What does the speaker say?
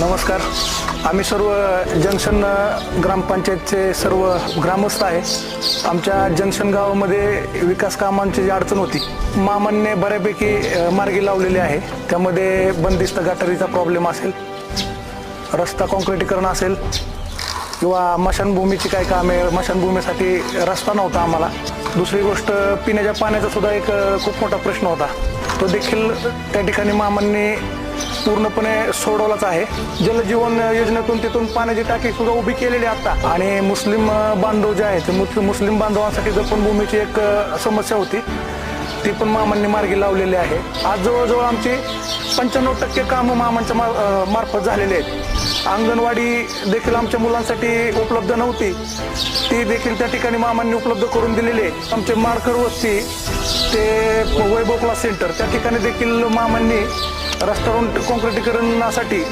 नमस्कार. आम्ही सर्व जंक्शन ग्रामपंचायतचे सर्व ग्रामस्थ आहे. आमच्या जंक्शन गावामध्ये विकास कामांची जी अडचण होती मामांनी बऱ्यापैकी मार्गी लावलेली आहे. त्यामध्ये बंदिस्त गटारीचा प्रॉब्लेम असेल रस्ता कॉन्क्रिटीकरण असेल किंवा मशानभूमीची काय कामे मशानभूमीसाठी रस्ता नव्हता आम्हाला. दुसरी गोष्ट पिण्याच्या पाण्याचा सुद्धा एक खूप मोठा प्रश्न होता. तो देखील त्या ठिकाणी मामांनी पूर्णपणे सोडवलाच आहे. जलजीवन योजनेतून तिथून पाण्याची टाकी सुद्धा उभी केलेली आहे आता. आणि मुस्लिम बांधव जे आहेत ते मुस्लिम बांधवांसाठी जपणभूमीची एक समस्या होती ती पण मामांनी मार्गी लावलेली आहे. आज जवळजवळ आमची पंच्याण्णव टक्के कामं मामांच्या मा- मार्फत झालेली आहेत. अंगणवाडी देखील आमच्या मुलांसाठी उपलब्ध नव्हती. ती देखील त्या ठिकाणी मामांनी उपलब्ध करून दिलेली आहे. आमचे माडकर वस्ती ते वैभव क्लास सेंटर त्या ठिकाणी देखील मामांनी रेस्टॉरंट कॉन्क्रिटीकरणासाठी